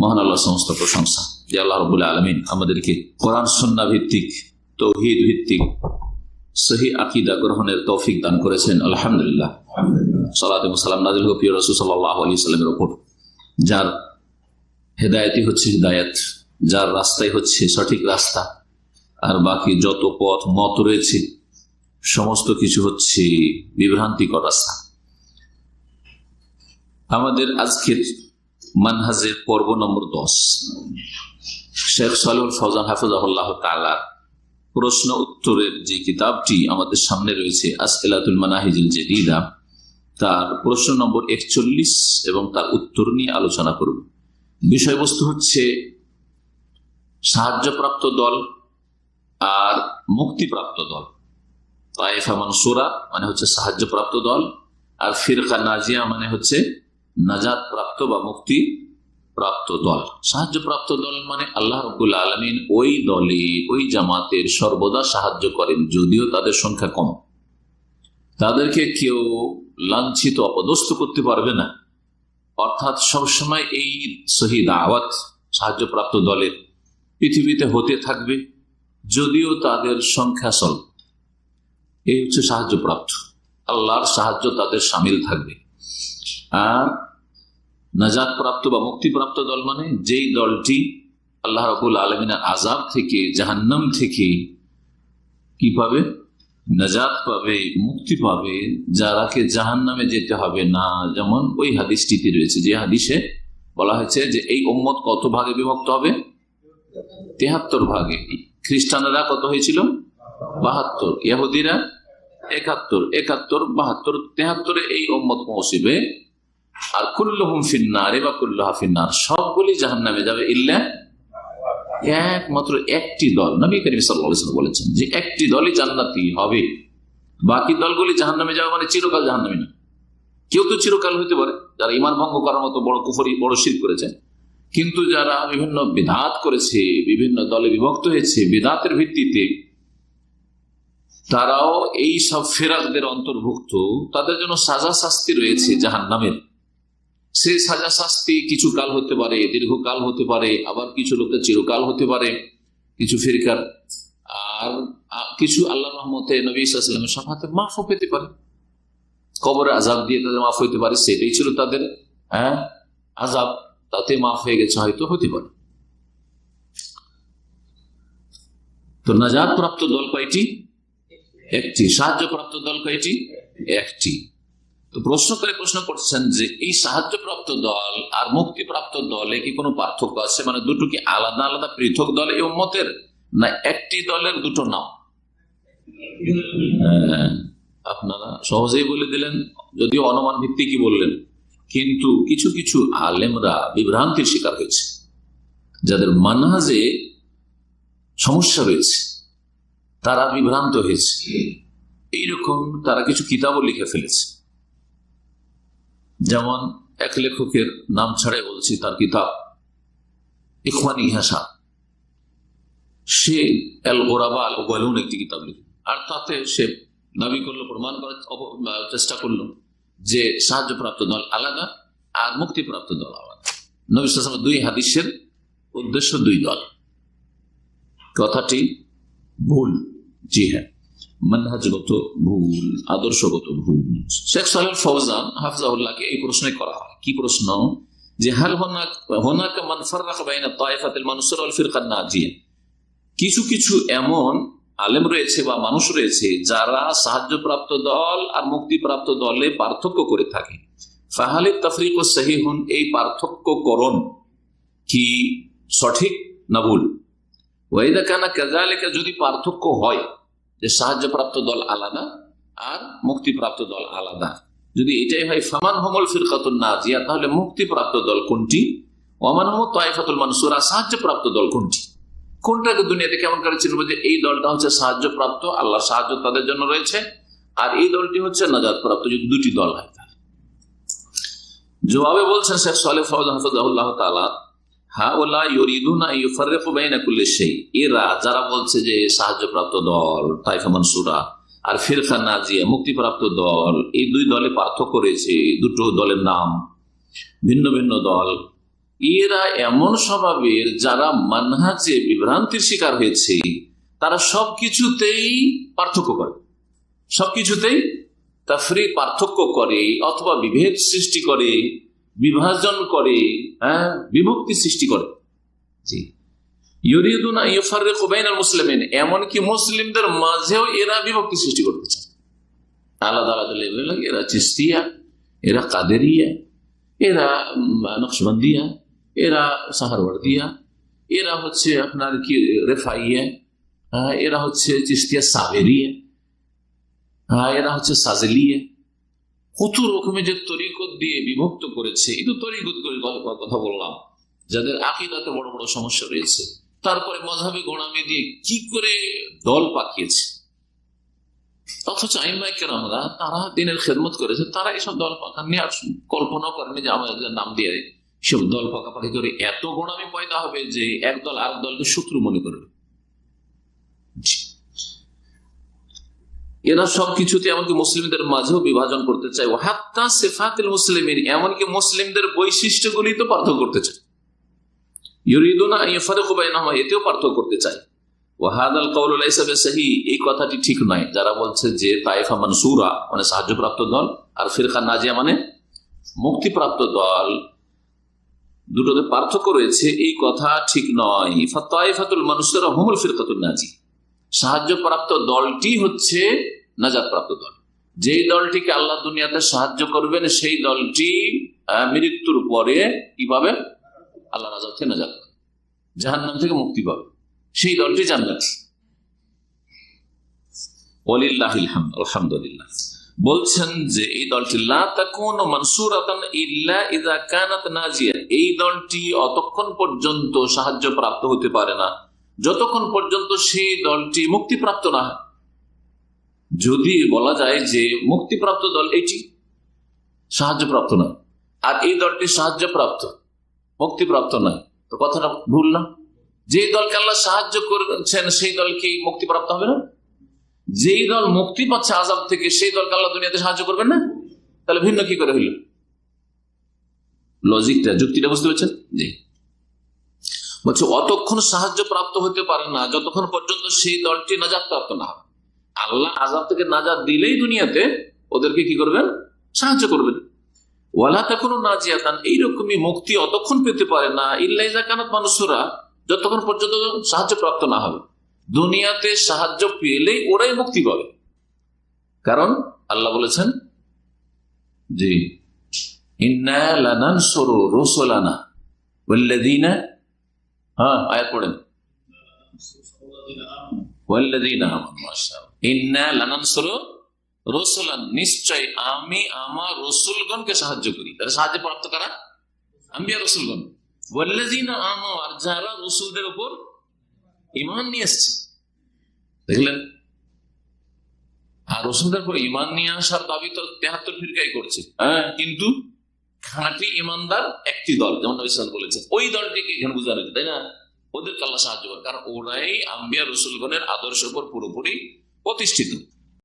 মহান আল্লাহ সমস্ত প্রশংসা। যে আল্লাহ রবুল্লা আলমিন আমাদেরকে কোরআন, সন্না ভিত্তিক, তৌহিদ ভিত্তিক সহি আকিদা গ্রহণের তৌফিক দান করেছেন। আলহামদুলিল্লাহ। সালাম নাজিল প্রিয় রসুল সাল্লাহ আলী সাল্লামের ওপর। যার হেদায়তই হচ্ছে হৃদায়ত, যার রাস্তাই হচ্ছে সঠিক রাস্তা, আর বাকি যত পথ, মত রয়েছে, সমস্ত কিছু হচ্ছে বিভ্রান্তিকর রাস্তা। আমাদের আজকের মানহাজের পর্ব নম্বর দশ। শেখ সালুল ফৌজান হাফিজাহুল্লাহ তালার প্রশ্ন উত্তরের যে কিতাবটি আমাদের সামনে রয়েছে, আসকেলাতুল মানাহিজুল জেদিদা, তার প্রশ্ন নম্বর একচল্লিশ এবং তার উত্তর নিয়ে আলোচনা করব বিষয়বস্তু হচ্ছে সাহায্যপ্রাপ্ত দল আর মুক্তিপ্রাপ্ত দল। তাইফা মানসুরা মানে হচ্ছে সাহায্যপ্রাপ্ত দল আর ফিরকা নাজিয়া মানে হচ্ছে নাজাদ প্রাপ্ত বা মুক্তি প্রাপ্ত দল। সাহায্যপ্রাপ্ত দল মানে আল্লাহ রবুল আলমিন ওই দলে, ওই জামাতের সর্বদা সাহায্য করেন, যদিও তাদের সংখ্যা কম। তাদেরকে কেউ লাঞ্ছিত, অপদস্থ করতে পারবে না। অর্থাৎ সবসময় এই শহীদ আওয়াত সাহায্যপ্রাপ্ত দলের পৃথিবীতে হতে থাকবে, যদিও তাদের সংখ্যা স্বল্প। এই হচ্ছে সাহায্যপ্রাপ্ত। আল্লাহর সাহায্য তাদের সামিল থাকবে। আর নাজাদ প্রাপ্ত বা মুক্তিপ্রাপ্ত দল মানে যেই দলটি আল্লাহ রবুল আলমিনের আজাব থেকে, জাহান্নাম থেকে কি পাবে? নাজাদ পাবে, মুক্তি পাবে, যারাকে জাহান নামে যেতে হবে না। যেমন ওই হাদিসটিতে রয়েছে, যে হাদিসে বলা হয়েছে যে এই ওম্মত কত ভাগে বিভক্ত হবে? তেহাত্তর ভাগে। খ্রিস্টানরা কত হয়েছিল? বাহাত্তর। ইহুদিরা একাত্তর। একাত্তর, বাহাত্তর, তেহাত্তরে এই ওম্মত পৌঁছিবে। আর কুল্লহুম ফিন্নার বা কুল্লাহা ফিন্নার, সবগুলি জাহান নামে যাবে ইল্লা একমাত্র একটি দল। নবী করিম সাল্লাম বলেছেন যে একটি দলই জান্নাতি হবে। বাকি দলগুলি জাহান নামে যাবে মানে চিরকাল জাহান নামে না। কেউ তো চিরকাল হইতে পারে, যারা ইমান ভঙ্গ করার মতো বড় কুফরি, বড় শির করেছে। কিন্তু যারা বিভিন্ন বিধাত করেছে, বিভিন্ন দলে বিভক্ত হয়েছে, বিধাতের ভিত্তিতে তারাও এই সব ফেরাকদের অন্তর্ভুক্ত, তাদের জন্য সাজা শাস্তি রয়েছে জাহান নামের সে সাজা শাস্তি কিছু কাল হতে পারে, দীর্ঘকাল হতে পারে, আবার কিছু লোকের চিরকাল হতে পারে, কিছু ফিরকার। আর কিছু আল্লাহ রহমতে নবী ইসলামের সাথে মাফও পেতে পারে। কবরে আজাব দিয়ে তাদের মাফ হইতে পারে, সেটাই ছিল তাদের হ্যাঁ আজাব তাতে মাফ হয়ে গেছে হয়তো, হতে পারে। তো নাজাদ প্রাপ্ত দল কয়টি? একটি। সাহায্যপ্রাপ্ত দল কয়টি? একটি। তো প্রশ্ন করে প্রশ্ন করছেন যে এই সাহায্যপ্রাপ্ত দল আর মুক্তিপ্রাপ্ত দলে কি কোনো পার্থক্য আছে? মানে দুটো কি আলাদা আলাদা পৃথক দল এই উম্মতের, না একটি দলের দুটো নাম? আপনারা সহজেই বলে দিলেন, যদিও অনুমান ভিত্তিক বললেন, কিন্তু কিছু কিছু আলেমরা বিভ্রান্তির শিকার হয়েছে, যাদের মানহাজে সমস্যা রয়েছে, তারা বিভ্রান্ত হয়েছে। এইরকম তারা কিছু কিতাবও লিখে ফেলেছে। যেমন এক লেখকের নাম ছাড়াই বলছি, তার কিতাব, ইখওয়ানি ইহাসা সে এল গোরাবা আল গোয়ালুন একটি কিতাব লিখে। আর তাতে সে দাবি করল, প্রমাণ করার চেষ্টা করল যে সাহায্যপ্রাপ্ত দল আলাদা আর মুক্তিপ্রাপ্ত দল আলাদা। নবী দুই হাদিসের উদ্দেশ্য দুই দল। কথাটি ভুল, জি হ্যাঁ। মানহাজগত ভুল, আদর্শগত ভুল। শেখ সাহেব ফৌজান হাফজাউল্লাহকে এই প্রশ্নে করা হয়। কি প্রশ্ন? যে, হাল হোনাকা কিছু কিছু এমন আলেম রয়েছে বা মানুষ রয়েছে যারা সাহায্যপ্রাপ্ত দল আর মুক্তিপ্রাপ্ত দলে পার্থক্য করে থাকে। ফাহালি তফরিক ও সহিহুন, এই পার্থক্য করণ কি সঠিক না ভুল? ওয়াইদা কানা কাজালেকা যদি পার্থক্য হয় যে সাহায্যপ্রাপ্ত দল আলাদা আর মুক্তিপ্রাপ্ত দল আলাদা। যদি এটাই হয়, ফামান হমল ফিরকাতুল নাজিয়া, তাহলে মুক্তিপ্রাপ্ত দল কোনটি? ওমান হম মানসুরা, সাহায্যপ্রাপ্ত দল কোনটি? কোনটাকে দুনিয়াতে কেমন করে চিনবো যে এই দলটা হচ্ছে সাহায্যপ্রাপ্ত আল্লাহ সাহায্য তাদের জন্য রয়েছে, আর এই দলটি হচ্ছে নাজাদ প্রাপ্ত যদি দুটি দল হয় জবাবে বলছেন শেখ সালে ফৌজ এরা যারা বলছে যে সাহায্যপ্রাপ্ত দল, তাইফা মনসুরা আর ফিরখা নাজিয়া, মুক্তিপ্রাপ্ত দল, এই দুই দলে পার্থক্য রয়েছে দুটো দলের নাম ভিন্ন ভিন্ন দল। এরা এমন স্বভাবের যারা মানহাজে বিভ্রান্তির শিকার হয়েছে, তারা সবকিছুতেই পার্থক্য করে। সবকিছুতেই তাফরি পার্থক্য করে অথবা বিভেদ সৃষ্টি করে। বিভাজন করে হ্যাঁ বিভক্তি সৃষ্টি করে। জি। ইউরিদুনা ইউফারিকু বাইনাল মুসলিমিন এমনকি মুসলিমদের মাঝেও এরা বিভক্তি সৃষ্টি করতে চায়। আলাদা আলাদা লেভেল এরা চিস্তিয়া এরা কাদেরিয়া এরা নকশবন্দিয়া এরা সাহারওয়ার্দিয়া এরা হচ্ছে আপনার কি রেফাইয়া হ্যাঁ, এরা হচ্ছে চিস্তিয়া সাবেরিয়া হ্যাঁ, এরা হচ্ছে সাজেলিয়া। কত রকমের যে তরিকত দিয়ে বিভক্ত করেছে, এই তো তরিকত করে কথা বললাম। যাদের আকিদাতে বড় বড় সমস্যা রয়েছে, তারপরে মজাবে গোড়ামি দিয়ে কি করে দল পাকিয়েছে? অথচ আইমাইকের আমরা তারা দিনের খেদমত করেছে, তারা এসব দল পাকা নিয়ে আর কল্পনা করেনি যে আমাদের নাম দিয়ে সব দল পাকাপাকি করে এত গোড়ামি পয়দা হবে যে এক দল আর দলকে শত্রু মনে করবে। এরা সবকিছুতে এমনকি মুসলিমদের মাঝেও বিভাজন করতে চায়। হাত্তা সেফাতিল মুসলিমিন, এমনকি মুসলিমদের বৈশিষ্ট্যগুলি তো পার্থক্য করতে চায়। ইউরিদুনা ইফারিকু বাইনাহুমা, এতেও পার্থক্য করতে চায়। ওয়াহাদাল কওলু লাইসা বিসাহি এই কথাটি ঠিক নয়। যারা বলছে যে মানে সাহায্যপ্রাপ্ত দল, আর নাজিয়া মানে মুক্তিপ্রাপ্ত দল, দুটোতে পার্থক্য রয়েছে, এই কথা ঠিক নয়। সাহায্যপ্রাপ্ত দলটি হচ্ছে নাজাদ প্রাপ্ত দল। যেই দলটিকে আল্লাহ দুনিয়াতে সাহায্য করবেন, সেই দলটি মৃত্যুর পরে কি পাবে? আল্লাহ রাজা থেকে নাজাদ জাহান্নাম থেকে মুক্তি পাবে। সেই দলটি জান্নাতি। বলছেন যে এই দলটি এই দলটি অতক্ষণ পর্যন্ত সাহায্য প্রাপ্ত হতে পারে না। যতক্ষণ পর্যন্ত সেই দলটি মুক্তিপ্রাপ্ত না হয়। যদি বলা যায় যে মুক্তিপ্রাপ্ত দল এটি, সাহায্যপ্রাপ্ত নয়। আর এই দলটি সাহায্যপ্রাপ্ত, মুক্তিপ্রাপ্ত নয়। তো কথাটা ভুল না। যে দলকে আল্লাহ সাহায্য করছেন, সেই দল কি মুক্তিপ্রাপ্ত হবে না? যেই দল মুক্তি পাচ্ছে আজাব থেকে, সেই দলকে আল্লাহ দুনিয়াতে সাহায্য করবেন না? তাহলে ভিন্ন কি করে হইল? লজিকটা যুক্তিটা বুঝতে পারছেন? জি। বলছে, অতক্ষণ সাহায্য প্রাপ্ত হতে পারে না, যতক্ষণ পর্যন্ত সেই দলটি নাজাদ প্রাপ্ত না হবে। আল্লাহ আজাব থেকে নাজাদ দিলেই দুনিয়াতে ওদেরকে কি করবেন? সাহায্য করবেন। ওয়ালা তা কোনো নাজিয়াতান, এইরকমই মুক্তি অতক্ষণ পেতে পারে না। ইল্লাইজা কানাত মানুষরা যতক্ষণ পর্যন্ত সাহায্য প্রাপ্ত না হবে। দুনিয়াতে সাহায্য পেলেই ওরাই মুক্তি পাবে। কারণ আল্লাহ বলেছেন ওয়াল্লাযীনা হ্যাঁ আয়াত পড়েন। আমানু, মাশাআল্লাহ। নিশ্চয় আমি আমার রসুলগণকে সাহায্য করি। তারা সাহায্য প্রাপ্ত আমি আর রসুলগণ। বললেজিনা আমো আর যারা রসুলদের উপর ইমান নিয়ে এসছে। দেখলেন? আর রসুলদের ইমান নিয়ে আসার দাবি তো তেহাত্তর ফিরকাই করছে। হ্যাঁ কিন্তু খাঁটি ইমানদার একটি দল, যেমন সাল্লাল্লাহু ওই দলটিকে এখানে বোঝা হয়েছে তাই না? ওদেরকে আল্লাহ সাহায্য করে। কারণ ওরাই আম্বিয়া রসুলগণের আদর্শের উপর পুরোপুরি প্রতিষ্ঠিত।